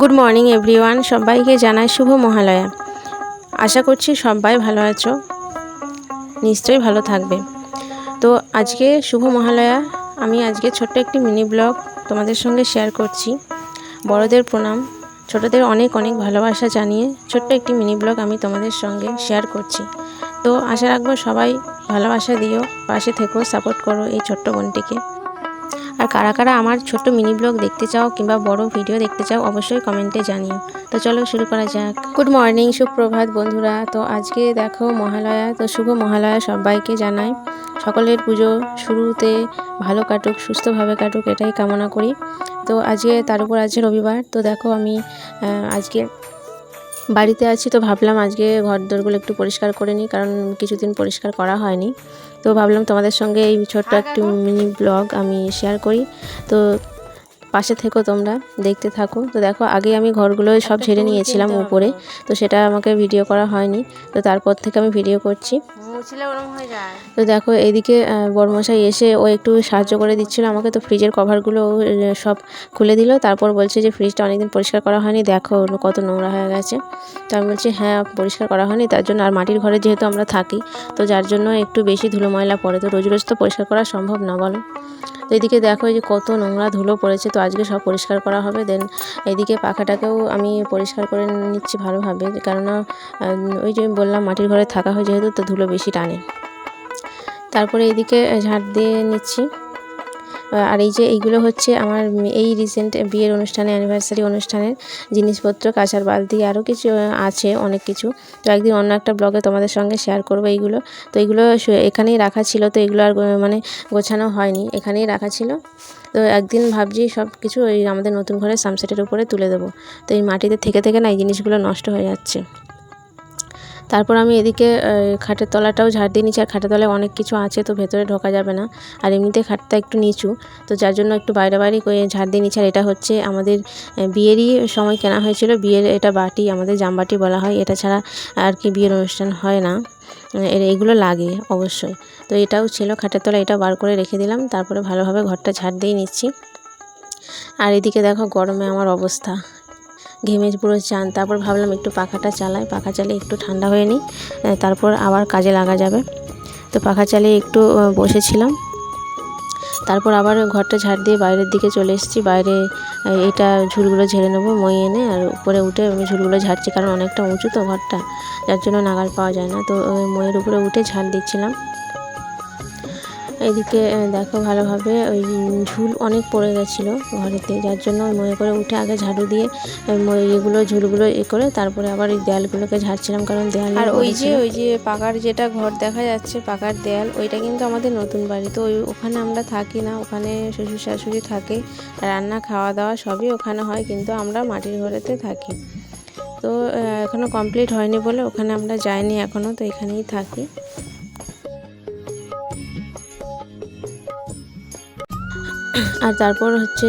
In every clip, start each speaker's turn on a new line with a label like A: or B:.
A: Good morning everyone সবাইকে জানাই শুভ মহালয়া। আশা করছি সবাই ভালো আছো। নিশ্চয়ই ভালো থাকবে। তো আজকে শুভ মহালয়া। আমি আজকে ছোট্ট একটি মিনি ব্লগ তোমাদের সঙ্গে শেয়ার করছি। বড়দের প্রণাম। ছোটদের অনেক অনেক ভালোবাসা জানিয়ে ছোট্ট একটি মিনি ব্লগ আমি তোমাদের সঙ্গে শেয়ার করছি। তো আশা রাখব সবাই ভালোবাসা দিও, পাশে থেকো, সাপোর্ট করো এই ছোট্ট বোনটিকে। আর কারা কারা আমার ছোট্ট মিনি ব্লগ দেখতে চাও কিংবা বড় ভিডিও দেখতে চাও, অবশ্যই কমেন্টে জানিও। তো চলো শুরু করা যাক। গুড মর্নিং সুপ্রভাত বন্ধুরা। তো আজকে দেখো মহালয়া, তো শুভ মহালয়া সবাইকে জানাই। সকলের পুজো শুরুতে ভালো কাটুক, সুস্থভাবে কাটুক, এটাই কামনা করি। তো আজকে তার উপর আছে রবিবার। তো দেখো আমি আজকে বাড়িতে আছি তো ভাবলাম আজকে ঘর দোরগুলো একটু পরিষ্কার করে নিই কারণ কিছুদিন পরিষ্কার করা হয়নি। তো ভাবলাম তোমাদের সঙ্গে এই ছোট্ট একটি মিনি ব্লগ আমি শেয়ার করি। তো পাশে থেকো তোমরা দেখতে থাকো। তো দেখো আগে আমি ঘরগুলো সব ঝেড়ে নিয়েছিলাম উপরে তো সেটা আমাকে ভিডিও করা হয়নি। তো তারপর থেকে আমি ভিডিও করছি।
B: হয়ে
A: তো দেখো এইদিকে আহ, বড়মশাই এসে ও একটু সাহায্য করে দিচ্ছিল আমাকে। তো ফ্রিজের কভারগুলো সব খুলে দিল। তারপর বলছে যে ফ্রিজটা অনেকদিন পরিষ্কার করা হয়নি। দেখো কত নোংরা হয়ে গেছে। তো আমি বলছি হ্যাঁ পরিষ্কার করা হয়নি। তার জন্য আর মাটির ঘরে যেহেতু আমরা থাকি তো যার জন্য একটু বেশি ধুলো ময়লা পড়ে। তো রোজ রোজ তো পরিষ্কার করা সম্ভব না বলো? তো এদিকে দেখো এই যে কত নোংরা ধুলো পড়েছে, তো আজকে সব পরিষ্কার করা হবে। দেন এদিকে পাখাটাকেও আমি পরিষ্কার করে নিচ্ছি ভালোভাবে, কেননা ওই যে বললাম মাটির ঘরে থাকা হয় যেহেতু, তো ধুলো বেশি টানে। তারপরে এদিকে ঝাড় দিয়ে নিচ্ছি। আর এই যে এইগুলো হচ্ছে আমার এই রিসেন্ট বিয়ের অনুষ্ঠানে অ্যানিভার্সারি অনুষ্ঠানের জিনিসপত্র, কাঁচার বালতি আরও কিছু আছে অনেক কিছু। তো একদিন অন্য একটা ব্লগে তোমাদের সঙ্গে শেয়ার করব এইগুলো। তো এইগুলো এখানেই রাখা ছিল, তো এগুলো আর মানে গোছানো হয়নি, এখানেই রাখা ছিল। তো একদিন ভাবছি সব কিছু ওই আমাদের নতুন ঘরের সামসেটের উপরে তুলে দেবো। তো এই মাটিতে থেকে থেকে না এই জিনিসগুলো নষ্ট হয়ে যাচ্ছে। তারপর আমি এদিকে খাটের তলাটাও ঝাড় দিয়ে নিচ্ছি। আর খাটের তলায় অনেক কিছু আছে, তো ভেতরে ঢোকা যাবে না। আর এমনিতে খাটটা একটু নিচু, তো যার জন্য একটু বাইরে বাইরে ঝাড় দিয়ে নিচ্ছি। আর এটা হচ্ছে আমাদের বিয়েরই সময় কেনা হয়েছিল। বিয়ের এটা বাটি, আমাদের জামবাটি বলা হয়। এটা ছাড়া আর কি বিয়ের অনুষ্ঠান হয় না। এগুলো লাগে অবশ্যই। তো এটাও ছিল খাটের তলায়, এটা বার করে রেখে দিলাম। তারপরে ভালোভাবে ঘরটা ঝাড় দিয়ে নিচ্ছি। আর এদিকে দেখো গরমে আমার অবস্থা। ঘেমে পুরো চান। তারপর ভাবলাম একটু পাখাটা চালাই। পাখা চালিয়ে একটু ঠান্ডা হয়ে নিই তারপর আবার কাজে লাগা যাবে। তো পাখা চালিয়ে একটু বসেছিলাম। তারপর আবার ঘরটা ঝাড় দিয়ে বাইরের দিকে চলে এসেছি। বাইরে এটা ঝুলগুলো ঝেড়ে নেব, মই এনে, আর উপরে উঠে আমি ঝুলগুলো ঝাড়ছি, কারণ অনেকটা উঁচু তো ঘরটা, যার জন্য নাগাল পাওয়া যায় না। তো ওই ময়ের উপরে উঠে ঝাড় দিচ্ছিলাম। এদিকে দেখো ভালোভাবে ওই ঝুল অনেক পড়ে গেছিল ঘরেতে যার জন্য ওই ময়ে করে উঠে আগে ঝাড়ু দিয়ে এগুলো ঝুলগুলো এ করে তারপরে আবার ওই দেয়ালগুলোকে ঝাড়ছিলাম কারণ দেয়াল আর ওই যে ওই যে পাকার যেটা ঘর দেখা যাচ্ছে পাকার দেয়াল ওইটা কিন্তু আমাদের নতুন বাড়ি। তো ওই ওখানে আমরা থাকি না ওখানে শ্বশুর শাশুড়ি থাকে রান্না খাওয়া দাওয়া সবই ওখানে হয় কিন্তু আমরা মাটির ঘরেতে থাকি। তো আহ, এখনও কমপ্লিট হয়নি বলে ওখানে আমরা যাইনি এখনও তো এখানেই থাকি। আর তারপর হচ্ছে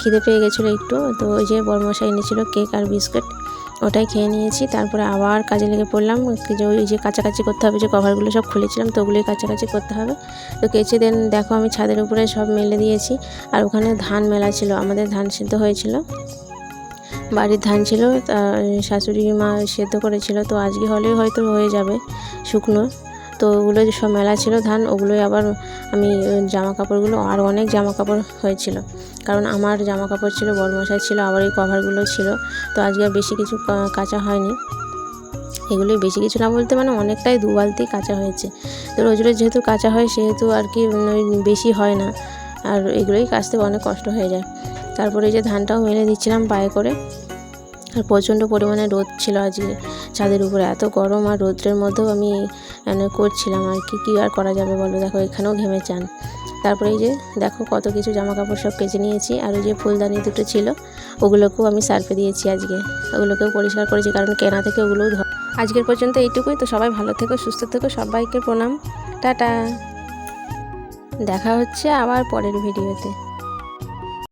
A: খিদে পেয়ে গেছিল একটু, তো ওই যে বরমশাই এনেছিল কেক আর বিস্কুট, ওটাই খেয়ে নিয়েছি। তারপরে আবার কাজে লেগে পড়লাম যে ওই যে কাছাকাছি করতে হবে, যে কভারগুলো সব খুলেছিলাম, তো ওগুলোই কাছাকাছি করতে হবে। তো কেচে দেন, দেখো আমি ছাদের উপরে সব মেলে দিয়েছি, আর ওখানে ধান মেলা ছিল, আমাদের ধান সিদ্ধ হয়েছিল। বাড়ির ধান ছিল শাশুড়ি মা সেদ্ধ করেছিল, তো আজকে হলেই হয়তো হয়ে যাবে শুকনো। তো ওগুলো যেসব মেলা ছিল ধান, ওগুলোই আবার আমি জামা কাপড়গুলো আর অনেক জামা কাপড় হয়েছিল। কারণ আমার জামা কাপড় ছিল বড়মশাই ছিল, আবার এই কভারগুলো ছিল। তো আজকে বেশি কিছু কাচা হয়নি। এগুলোই বেশি কিছু না বলতে মানে অনেকটাই দু বালতি কাঁচা হয়েছে। তো রোজ রোজ যেহেতু কাঁচা হয়, সেহেতু আর কি বেশি হয় না। আর এগুলোই কাচতে অনেক কষ্ট হয়ে যায়। তারপরে যে ধানটাও মেলে দিচ্ছিলাম পায়ে করে। আর প্রচণ্ড পরিমাণে রোদ ছিল আজকে ছাদের উপরে। এত গরম আর রোদ্রের মধ্যেও আমি মানে করছিলাম আর কি, কী আর করা যাবে বলো? দেখো, এখানেও ঘেমে চান। তারপরে এই যে, দেখো কত কিছু জামা কাপড় সব কেচে নিয়েছি আর ওই যে ফুলদানি দুটো ছিল, ওগুলোকেও আমি সার্ফে দিয়েছি আজকে। ওগুলোকেও পরিষ্কার করেছি কারণ কেনা থেকে ওগুলোও আজকের পর্যন্ত এইটুকুই। তো সবাই ভালো থেকো, সুস্থ থেকো, সবাইকে প্রণাম। টাটা। দেখা হচ্ছে আবার পরের ভিডিওতে।